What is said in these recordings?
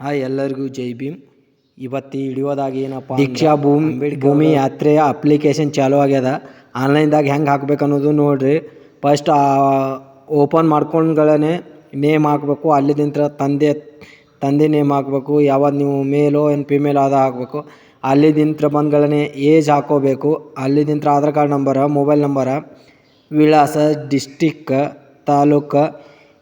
Hi ಎಲ್ಲರಿಗೂ ಜೈ ಭೀಮ್. ಇವತ್ತು ಹಿಡಿಯೋದಾಗ ಏನಪ್ಪ ದೀಕ್ಷಾ ಭೂಮಿ ಭೂಮಿ ಯಾತ್ರೆಯ ಅಪ್ಲಿಕೇಶನ್ ಚಾಲೂ ಆಗ್ಯದ. ಆನ್ಲೈನ್ದಾಗ ಹೆಂಗೆ ಹಾಕ್ಬೇಕು ಅನ್ನೋದು ನೋಡ್ರಿ. ಫಸ್ಟ್ ಓಪನ್ ಮಾಡ್ಕೊಂಡ್ಗಳೇ ನೇಮ್ ಹಾಕಬೇಕು. ಅಲ್ಲಿದಿಂತ ತಂದೆ ತಂದೆ ನೇಮ್ ಹಾಕಬೇಕು. ಯಾವಾಗ ನೀವು ಮೇಲೋ ಏನು ಫಿಮೇಲ್ ಅದು ಹಾಕಬೇಕು. ಅಲ್ಲಿದಿಂತ ಬಂದ್ಗಳೇ ಏಜ್ ಹಾಕೋಬೇಕು. ಅಲ್ಲಿದಿಂತ Aadhaar card number mobile number ವಿಳಾಸ ಡಿಸ್ಟಿಕ್ ತಾಲೂಕು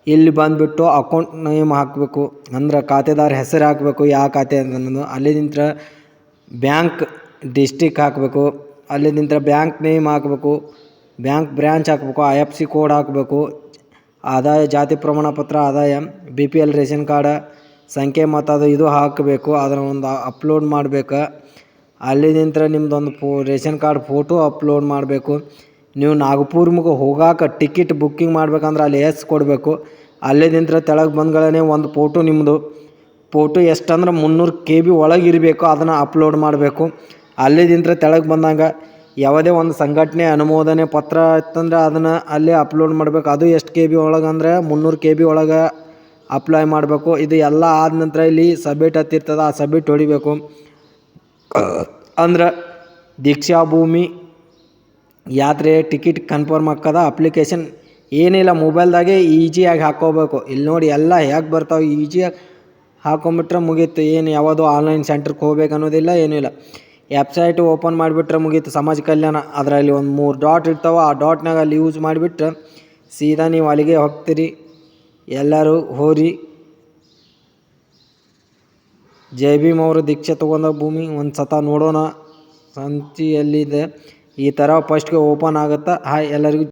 ಇಲ್ಲಿ ಬಂದುಬಿಟ್ಟು ಅಕೌಂಟ್ ನೇಮ್ ಹಾಕಬೇಕು? ಅಂದ್ರೆ ಖಾತೆದಾರ ಹೆಸರು ಹಾಕಬೇಕು ಯಾವ ಖಾತೆ ಅನ್ನೋದು. ಅಲ್ಲಿದಿಂತ್ರ ಬ್ಯಾಂಕ್ ಡಿಸ್ಟಿಕ್ ಹಾಕಬೇಕು. ಅಲ್ಲಿ ನಿಂತ್ರ ಬ್ಯಾಂಕ್ ನೇಮ್ ಹಾಕಬೇಕು. ಬ್ಯಾಂಕ್ ಬ್ರ್ಯಾಂಚ್ ಹಾಕಬೇಕು. ಐ ಎಫ್ ಸಿ ಕೋಡ್ ಹಾಕಬೇಕು. ಆದಾಯ, ಜಾತಿ ಪ್ರಮಾಣ ಪತ್ರ, ಆದಾಯ B P L ration card, ಸಂಖ್ಯೆ ಮತ್ತು ಅದು ಇದು ಹಾಕಬೇಕು. ಅದನ್ನು ಒಂದು ಅಪ್ಲೋಡ್ ಮಾಡಬೇಕು. ಅಲ್ಲಿ ನಿಂತ್ರ ನಿಮ್ದೊಂದು ಫೋ ರೇಷನ್ ಕಾರ್ಡ್ ಫೋಟೋ ಅಪ್ಲೋಡ್ ಮಾಡಬೇಕು. ನೀವು ನಾಗಪುರ್ಮ್ಗೆ ಹೋಗಾಕ ಟಿಕೆಟ್ ಬುಕ್ಕಿಂಗ್ ಮಾಡ್ಬೇಕಂದ್ರೆ ಅಲ್ಲಿ ಎಸ್ ಕೊಡಬೇಕು. ಅಲ್ಲಿದಿಂತ್ರ ತೆಳಗೆ ಬಂದ್ಗಳೇ ಒಂದು ಫೋಟೋ ನಿಮ್ಮದು ಫೋಟೋ ಎಷ್ಟಂದ್ರೆ ಮುನ್ನೂರು ಕೆ ಬಿ ಒಳಗೆ ಇರಬೇಕು, ಅದನ್ನು ಅಪ್ಲೋಡ್ ಮಾಡಬೇಕು. ಅಲ್ಲಿದಿಂತ್ರ ತೆಳಗೆ ಬಂದಾಗ ಯಾವುದೇ ಒಂದು ಸಂಘಟನೆ, ಅನುಮೋದನೆ ಪತ್ರ ಇತ್ತಂದ್ರೆ ಅದನ್ನು ಅಲ್ಲೇ ಅಪ್ಲೋಡ್ ಮಾಡಬೇಕು. ಅದು ಎಷ್ಟು ಕೆ ಬಿ ಒಳಗೆ ಮುನ್ನೂರು ಕೆ ಬಿ ಒಳಗೆ ಅಪ್ಲೈ ಮಾಡಬೇಕು. ಇದು ಎಲ್ಲ ಆದ ನಂತರ ಇಲ್ಲಿ ಸಬ್ಮಿಟ್ ಹತ್ತಿರ್ತದೆ, ಆ ಸಬ್ಮಿಟ್ ಹೊಡಿಬೇಕು. ಅಂದ್ರೆ ದೀಕ್ಷಾ ಭೂಮಿ ಯಾತ್ರೆ ಟಿಕೆಟ್ ಕನ್ಫರ್ಮ್ ಹಾಕದ ಅಪ್ಲಿಕೇಶನ್ ಏನಿಲ್ಲ ಮೊಬೈಲ್ದಾಗೆ ಈಜಿಯಾಗಿ ಹಾಕ್ಕೋಬೇಕು ಇಲ್ಲಿ ನೋಡಿ ಎಲ್ಲ ಹೇಗೆ ಬರ್ತಾವೆ ಈಜಿಯಾಗಿ ಹಾಕೊಂಬಿಟ್ರೆ ಮುಗೀತು. ಏನು ಯಾವುದು ಆನ್ಲೈನ್ ಸೆಂಟ್ರಿಗೆ ಹೋಗ್ಬೇಕು ಅನ್ನೋದಿಲ್ಲ ಏನಿಲ್ಲ ವೆಬ್ಸೈಟ್ ಓಪನ್ ಮಾಡಿಬಿಟ್ರೆ ಮುಗೀತು. ಸಮಾಜ ಕಲ್ಯಾಣ ಅದರಲ್ಲಿ ಒಂದು ಮೂರು ಡಾಟ್ ಇರ್ತಾವೆ. ಆ ಡಾಟ್ನಾಗ ಅಲ್ಲಿ ಯೂಸ್ ಮಾಡಿಬಿಟ್ರೆ ಸೀದಾ ನೀವು ಅಲ್ಲಿಗೆ ಹೋಗ್ತೀರಿ. ಎಲ್ಲರೂ ಹೋರಿ. ಜೈ ಭೀಮ್ ಅವರು ದೀಕ್ಷೆ ತೊಗೊಂಡ ಭೂಮಿ ಒಂದು ಸತ ನೋಡೋಣ. ಸಂಚಿಯಲ್ಲಿದೆ. ಈ ತರ ಫಸ್ಟ್ಗೆ ಓಪನ್ ಆಗುತ್ತಾ? ಹಾಯ್ ಎಲ್ಲರಿಗೂ